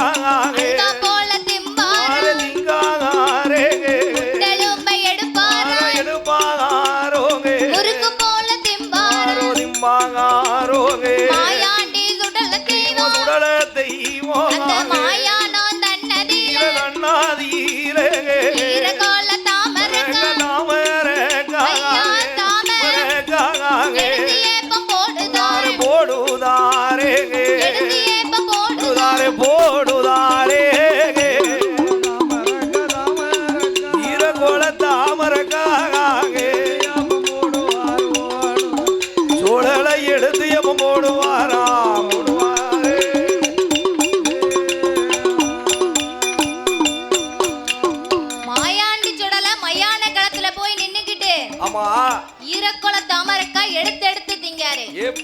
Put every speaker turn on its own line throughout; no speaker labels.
Ay.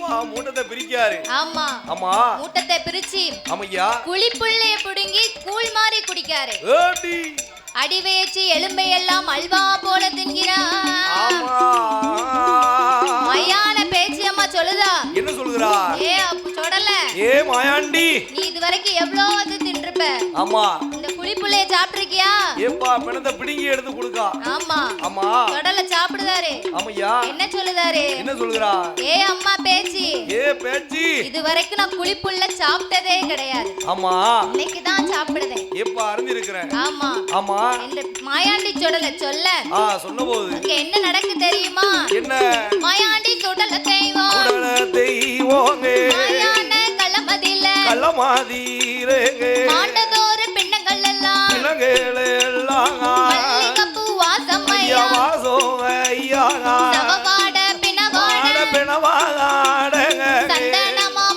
ஏப்பா மூட்டத்தை பிரிக்காரு
ஆமா
ஆமா.
மூட்டத்தை பிரிச்சு
ஆமையா.
குழிப்புள்ளைய புடுங்கி கூழ் மாதிரி குடிக்காரு.
ஏடி
அடிவேச்சு எலும்பை எல்லாம் அல்வா போல தின்கிறார். மையான பேச்சு அம்மா சொல்லுதா?
என்ன சொல்லுகிறா
ஏ அப்ப சொல்லல.
ஏ மாயாண்டி.
நீ இது வரைக்கும் எவ்வளோ வந்து தின்றுப்ப?
ஆமா.
குழிப்புள்ளைய சாப்பிட்டிருக்கியா?
ஏப்பா பிணத்தை பிடுங்கி எடுத்து கொடுக்கா.
ஆமா.
ஆமா
தொடல சாப்பிடுதாரு.
ஆமையா.
என்ன சொல்லுதாரு?
என்ன சொல்லுகிறா?
ஏ அம்மா பேச்சு.
ஏ பேச்சி.
இது வரைக்கும் நான் குழிப்புள்ள சாப்பிட்டதே கிடையாது.
ஆமா.
இன்னைக்கு தான் சாப்பிடுதேன்.
ஏப்பா அறிஞ்சிருக்கிறேன்
ஆமா.
ஆமா.
இந்த மாயாண்டி சுடல சொல்ல.
ஆ போது
இங்க என்ன நடக்கு தெரியுமா?
என்ன?
மாயாண்டி சுடல தெய்வம்.
உடல தெய்வோங்க
மாயான களமதில
கள்ளமாதீரேங்க
மாண்டதோறு பிண்டங்கள்
இளங்கேளு எல்லாம்
மல்லிகைப்பூ வாசம்
ஐயா.
ஐயா
ஐயா. பிணவாடங்க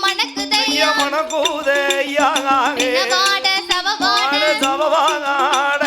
மணக்குதையா
ஐயா மணக்கூதே ஐயா.
பிணவாட சவவாட
ஆட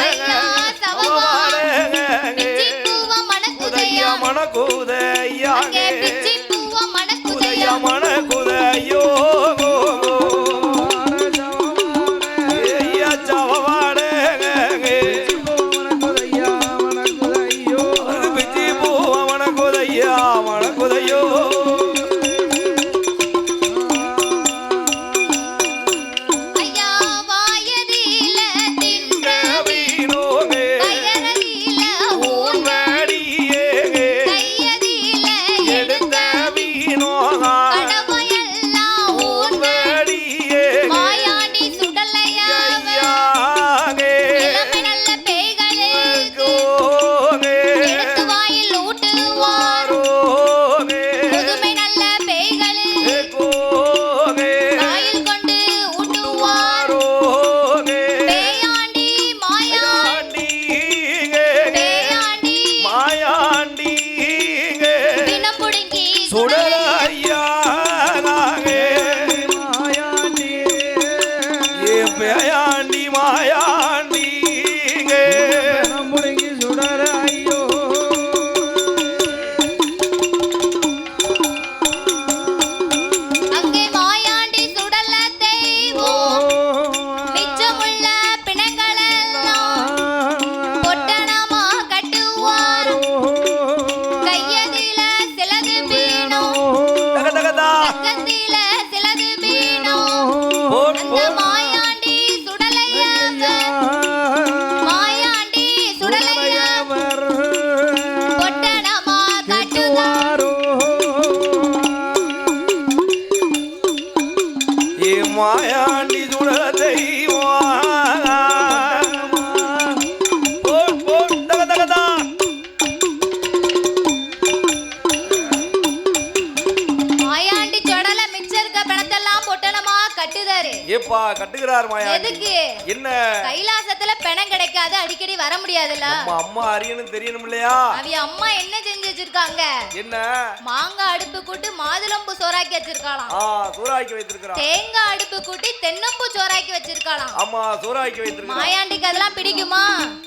நம்ம அம்மா அறியணும் தெரியணும் இல்லையா?
அவிய அம்மா என்ன செஞ்சு வச்சிருக்காங்க?
என்ன?
மாங்காய் அடுப்பு கூட்டு மாதுளம்பு சோறாக்கி வச்சிருக்காளாம்.
ஆ சூறாக்கி வைத்திருக்கிறான்
தேங்காய் அடுப்பு கூட்டி தென்னம்பூ சோறாக்கி வச்சிருக்காளாம்.
ஆமா சூறாக்கி வைத்திருக்கிறான்
மாயாண்டிக்கு அதெல்லாம் பிடிக்குமா?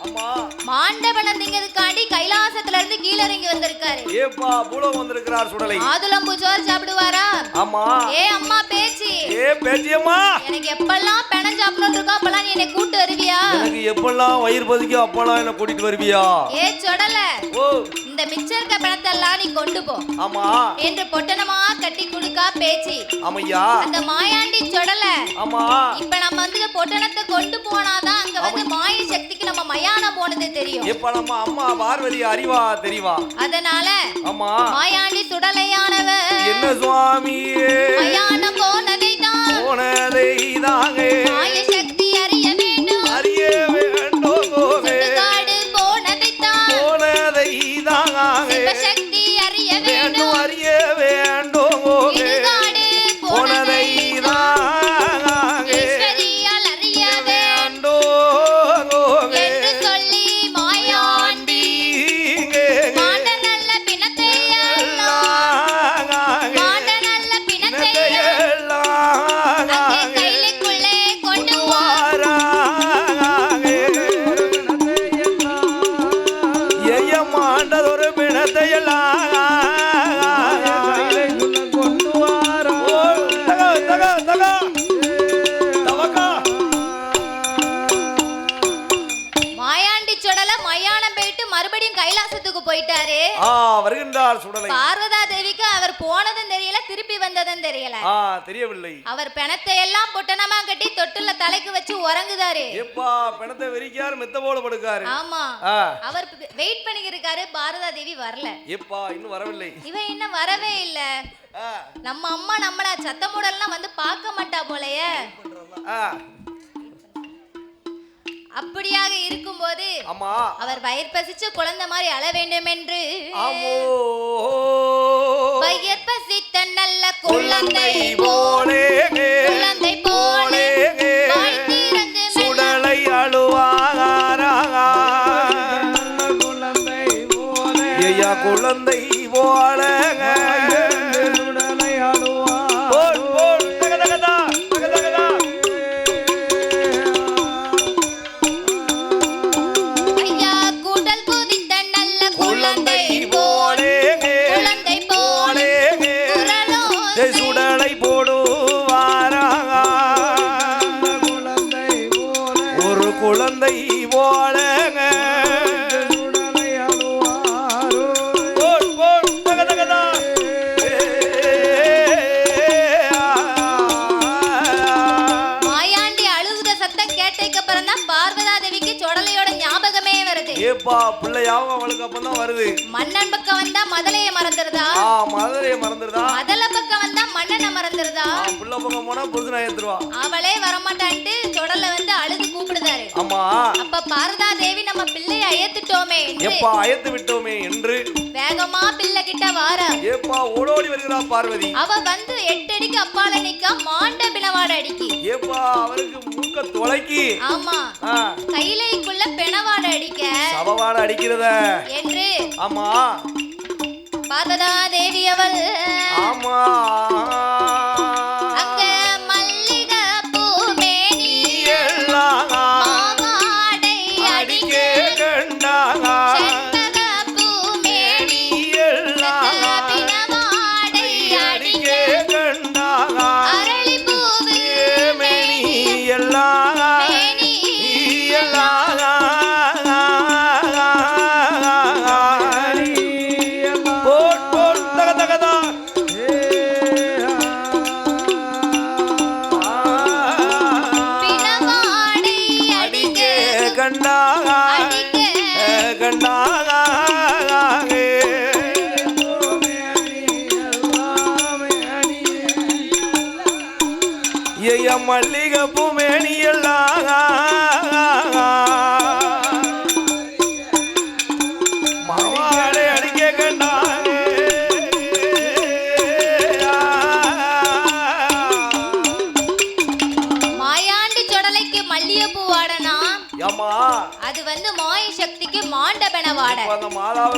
ஆமா
மாண்டவனம் திங்கிறதுக்காண்டி கைலாசத்துல இருந்து கீழ இறங்கி வந்திருக்காரு.
ஏப்பா பூலம் வந்திருக்கிறார் சுடலை.
மாதுளம்பூ சோறு சாப்பிடுவாரா?
ஆமா
ஏ அம்மா பேச்சு.
ஏ பேச்சியம்மா.
எனக்கு எப்பெல்லாம் பிணம் சாப்பிடணும் இருக்கோ அப்பெல்லாம் நீ என்னை கூட்டு வருவியா?
எனக்கு எப்பெல்லாம் வயிறு பசிக்கும் அப்பெல்லாம் என்ன கூட்டிட்டு வருவியா
ஏ சொடல.
ஓ.
இந்த மிச்சம் இருக்க பிணத்தெல்லாம் நீ கொண்டு போ.
ஆமா.
என்று பொட்டணமா கட்டி கொடுக்கா பேச்சு.
ஆமையா.
அந்த மாயாண்டி சொடல.
ஆமா.
இப்ப நம்ம வந்து பொட்டணத்தை கொண்டு போனாதான் அங்க வந்து மாய சக்திக்கு நம்ம மயானம் போனது தெரியும்.
இப்ப நம்ம அம்மா பார்வதி அறிவா தெரிவா?
அதனால
ஆமா.
மாயாண்டி சுடலையானவ
என்ன சுவாமியே?
மயானம் போனதை தான்
போனதை தாங்கே
கண்டதொரு பிணத்தை
ஆ வருகின்றார் சுடலை.
பார்வதா தேவிக்கு அவர் போனதும் தெரியல திருப்பி வந்ததும் தெரியல.
ஆ தெரியவில்லை.
அவர் பிணத்தை எல்லாம் பொட்டனமா கட்டி தொட்டுல தலைக்கு வச்சு உறங்குதாரு.
எப்பா பிணத்தை வெறிக்காரு மெத்த போல படுக்காரு.
ஆமா. அவர் வெயிட் பண்ணி இருக்காரு பாரதா தேவி வரல.
எப்பா இன்னும் வரவில்லை.
இவன் இன்னும் வரவே இல்ல. நம்ம அம்மா நம்மள சத்தமுடல்லாம் வந்து பார்க்க மாட்டா போலயே. அப்படியாக இருக்கும்போது
ஆமா.
அவர் வயிறு பசிச்சு குழந்தை மாதிரி அழ வேண்டும் என்று வயிறு பசித்த நல்ல குழந்தை
போலே.
குழந்தை போல. ஞாபகமே வருது.
ஏப்பா பிள்ளையாவும் அவளுக்கு அப்பதான் வருது.
மன்னன் பக்கம் வந்தா மதலைய மறந்துருதா
ஆ மதுரையை மறந்துடுதா?
மதல பக்கம் வந்தா மன்னனை மறந்துருதா
புள்ள பக்கம் போனா புருஷனா ஏத்துருவா.
அவளே வரமாட்டான்ட்டு சொடல வந்து அழுது கூப்பிடுதாரு.
ஆமா.
அப்ப பாரதா தேவி நம்ம பிள்ளைய அயத்துட்டோமே என்று.
எப்பா அயத்து விட்டோமே என்று.
வேகமா பிள்ளை கிட்ட வாரா.
ஏப்பா ஓடோடி வருகிறா பார்வதி.
அவ வந்து எட்டடிக்கு அப்பால நிக்கா மாண்ட பிணவாட அடிக்கி.
ஏப்பா அவருக்கு மூக்க தொலைக்கி.
ஆமா.
ஆ,
கைலைக்குள்ள பிணவாட அடிக்க.
சபவாட அடிக்கிறத.
என்று.
ஆமா.
பார்வதா தேவி அவள்.
ஆமா.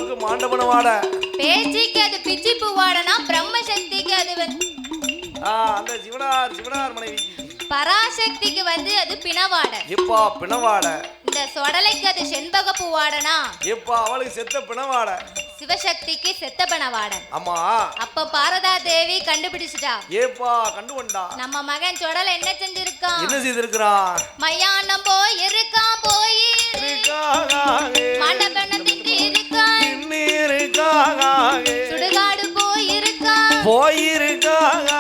அந்த மாதாவுக்கு மாண்டபன வாட
பேச்சிக்கு அது பிச்சி பூ வாடனா பிரம்ம சக்திக்கு அது வந்து
அந்த சிவனார் சிவனார் மனைவி.
பராசக்திக்கு வந்து அது பிணவாட.
எப்பா பிணவாட?
இந்த சொடலைக்கு அது செண்பக பூ வாடனா
எப்பா அவளுக்கு செத்த பிணவாட?
சிவசக்திக்கு செத்த பிணவாட.
ஆமா
அப்ப பாரதா தேவி கண்டுபிடிச்சிட்டா.
ஏப்பா கண்டு
நம்ம மகன் சொடல என்ன செஞ்சிருக்கான்?
என்ன செய்திருக்கிறான்?
மயானம் போய். இருக்கான் போய் மண்டபம் திட்டி இருக்கான். சுடுகாடு போய் இருக்கான்
போயிருக்காங்க.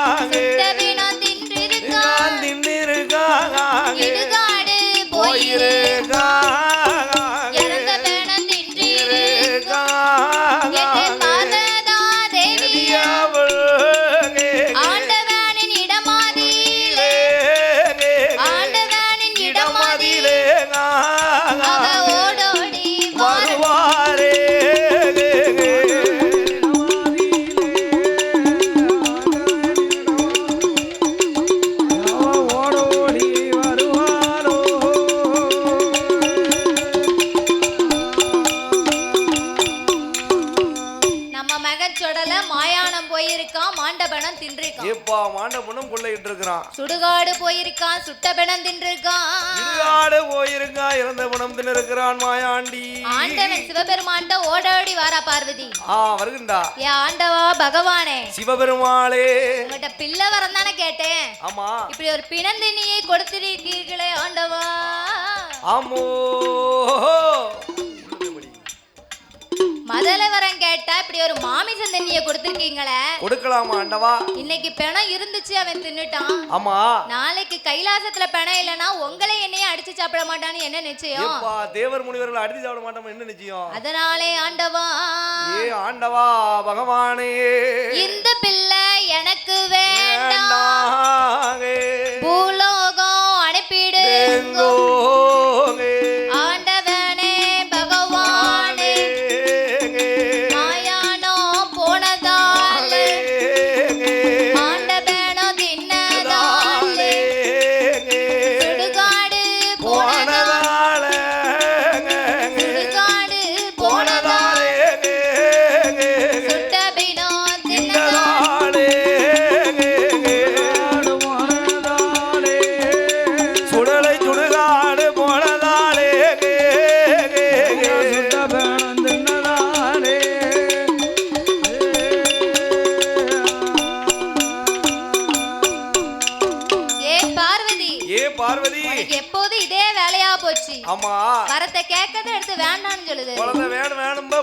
சிவபெருமான்ட ஓடோடி வாரா பார்வதி.
ஆ வருகின்றா.
ஏ ஆண்டவா பகவானே.
சிவபெருமாளே.
உங்கள்கிட்ட பிள்ளை வரம் தானே கேட்டேன்.
ஆமா.
இப்படி ஒரு பிணந்தினியை கொடுத்திருக்கீர்களே ஆண்டவா.
ஆமோ.
தண்ணிய கொடுத்திருக்கீங்களே.
கொடுக்கலாமா ஆண்டவா
இன்னைக்கு பிணம் இருந்துச்சு அவன் தின்னுட்டான்.
ஆமா.
நாளைக்கு கைலாசத்துல பிணம் இல்லைன்னா உங்களை என்னையும் அடிச்சு சாப்பிட மாட்டான்னு என்ன நிச்சயம்?
ஏப்பா தேவர் முனிவர்கள் அடித்து சாப்பிட மாட்டோம் என்ன நிச்சயம்?
அதனாலே ஆண்டவா
ஏ ஆண்டவா பகவானே.
இந்த பிள்ளை எனக்கு வேண்டாம். பூலோகம் அனுப்பிடுங்கோ.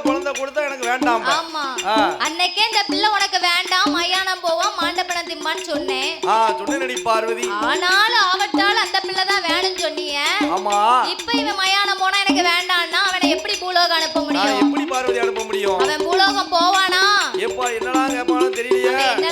குழந்தை கொடுத்தா எனக்கு வேண்டாம்
ஆமா. அன்னைக்கே இந்த பிள்ளை உனக்கு வேண்டாம் மயானம் போவான் மாண்டப்பணம் திம்மான்னு சொன்னேன்.
ஆ சொன்னடி பார்வதி.
ஆனாலும் அவட்டால் அந்த பிள்ளை தான் வேணும்னு சொன்னீங்க
ஆமா.
இப்ப இவன் மயானம் போனா எனக்கு வேண்டாம்னா அவனை எப்படி பூலோகம் அனுப்ப முடியும்?
எப்படி பார்வதி அனுப்ப முடியும்?
அவன் பூலோகம் போவானா?
எப்பா என்னடா கேட்பானு தெரியலையே.
அவன்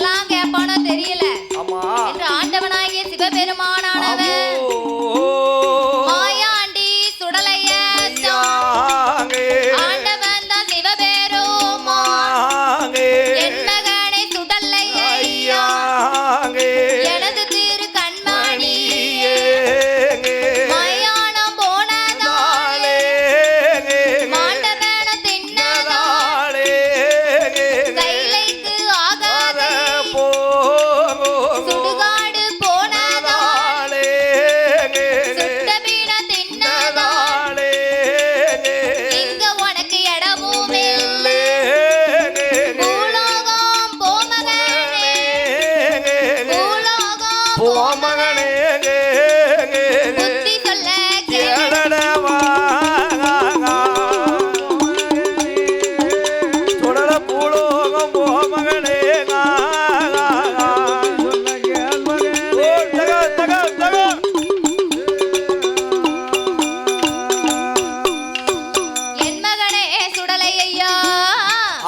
சுடலை ஐயா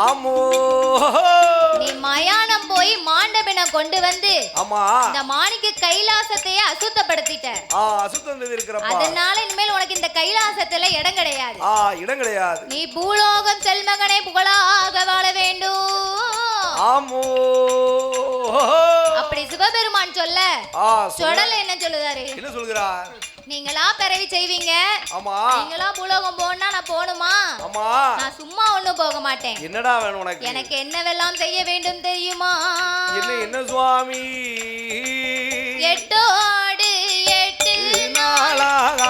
ஆமோ.
நீ மயானம் போய் மாண்டபின கொண்டு வந்து
ஆமா.
இந்த மாணிக்க கைலாசத்தையே அசுத்தப்படுத்திட்ட.
ஆ அசுத்தம் இருக்கிறப்பா
அதனால இனிமேல் உனக்கு இந்த கைலாசத்துல இடம் கிடையாது.
ஆ இடம் கிடையாது.
நீ பூலோகம் செல்மகனை புகழாக வாழ வேண்டும்.
ஆமோ.
அப்படி சிவபெருமான் சொல்ல சொடல் என்ன சொல்லுதாரு?
என்ன சொல்கிறார்?
நீங்களா பிறவி செய்வீங்க?
ஆமா.
நீங்களா பூலோகம் போனா நான் போகணுமா?
ஆமா.
நான் சும்மா ஒண்ணும் போக மாட்டேன்.
என்னடா வேணும் உனக்கு?
எனக்கு என்னவெல்லாம் செய்ய வேண்டும் தெரியுமா?
என்ன என்ன சுவாமி?
எட்டோடு எட்டு
நாளாக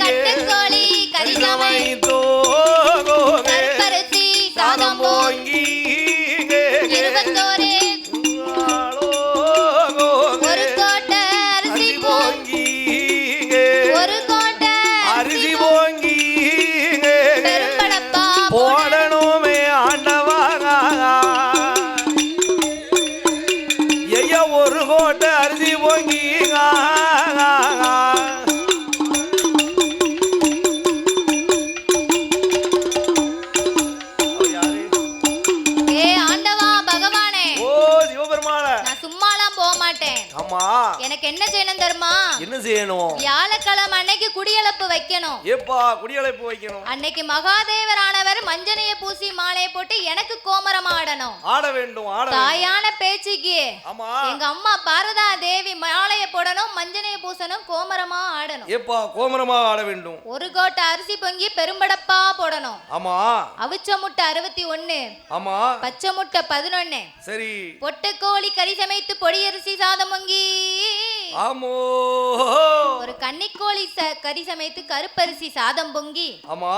கட்டுக்கோழி கறி சமைத்து கருப்பரிசி சாதம் பொங்கி இருபத்தோரு. ஒரு கோட்டை அரிசி பொங்கி ஒரு கோட்டை
அரிசி போங்கி
பெரும்படப்பா
போடணுமே
வைக்கணும்.
ஏப்பா குடியழைப்பு வைக்கணும்.
அன்னைக்கு மகாதேவரானவர் மஞ்சனைய பூசி மாலையை போட்டு எனக்கு கோமரம் ஆடணும்.
ஆட வேண்டும் ஆட.
தாயான பேச்சுக்கு.
ஆமா.
எங்க அம்மா பாரதா தேவி மாலையை போடணும் மஞ்சனைய பூசணும் கோமரமா ஆடணும்.
ஏப்பா கோமரமா ஆட வேண்டும்.
ஒரு கோட்டை அரிசி பொங்கி பெரும்படப்பா போடணும்.
ஆமா.
அவிச்ச முட்டை அறுபத்தி ஒண்ணு
ஆமா.
பச்சை முட்டை பதினொன்னு.
சரி.
பொட்டுக்கோழி கறி சமைத்து பொடியரிசி சாதம் பொங்கி.
ஆமோ.
ஒரு கன்னிக்கோழி கறி சமைத்து கருப்பரிசி சாதம் பொங்கி
ஆமா.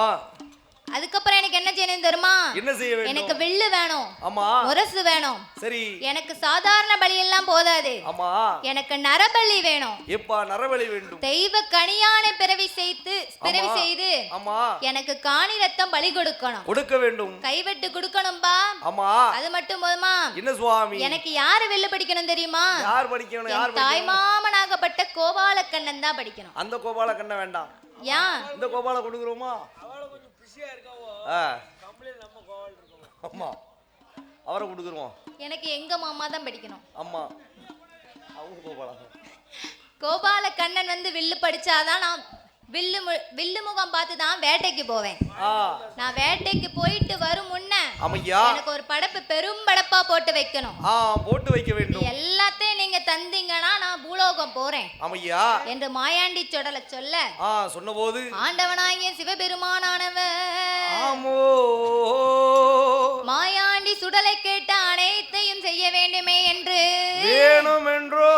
அதுக்கப்புறம் எனக்கு என்ன செய்யணும் தெரியுமா?
என்ன செய்ய
எனக்கு
வேண்டும்
வில்லு வேணும்.
ஆமா.
முரசு வேணும்.
சரி.
எனக்கு சாதாரண பலி எல்லாம் போதாது.
ஆமா.
எனக்கு நரபலி வேணும்.
ஏப்பா நரவழி வேண்டும்.
தெய்வ கனியான பிறவி செய்து பிறவி. செய்து
ஆமா.
எனக்கு காணி ரத்தம் பலி கொடுக்கணும்.
கொடுக்க வேண்டும்.
கைவெட்டு கொடுக்கணும்பா
ஆமா.
அது மட்டும் போதுமா?
என்ன சுவாமி?
எனக்கு யாரு வெள்ளு படிக்கணும் தெரியுமா?
யார் படிக்கணும்? யார்
தாய் மாமனாகப்பட்ட கோபாலக்கண்ணன் தான் படிக்கணும்.
அந்த கோபால கண்ண வேண்டாம்.
ஏன்
இந்த கோபால கொடுக்குறோமா? ஆ. ஆமா. அவரை கொடுக்குறோம்
எனக்கு எங்க மாமா தான் படிக்கணும்.
ஆமா. அவங்க கோபாலா
கோபாலக்கண்ணன் வந்து வில்லு படிச்சாதான் நான் வில்லு வில்லு முகம் பார்த்து தான் வேட்டைக்கு போவேன். நான் வேட்டைக்கு போயிட்டு வரும் முன்ன எனக்கு ஒரு படப்பு பெரும் படப்பா போட்டு வைக்கணும்.
போட்டு வைக்க வேண்டும்.
எல்லாத்தையும் நீங்க தந்தீங்கன்னா நான் பூலோகம் போறேன்.
அமையா.
என்று மாயாண்டி சொடல சொல்ல
சொன்னபோது
ஆண்டவனாகிய சிவபெருமானானவன் மாயாண்டி சுடலை கேட்ட அனைத்தையும் செய்ய வேண்டுமே என்று. வேணும் என்றோ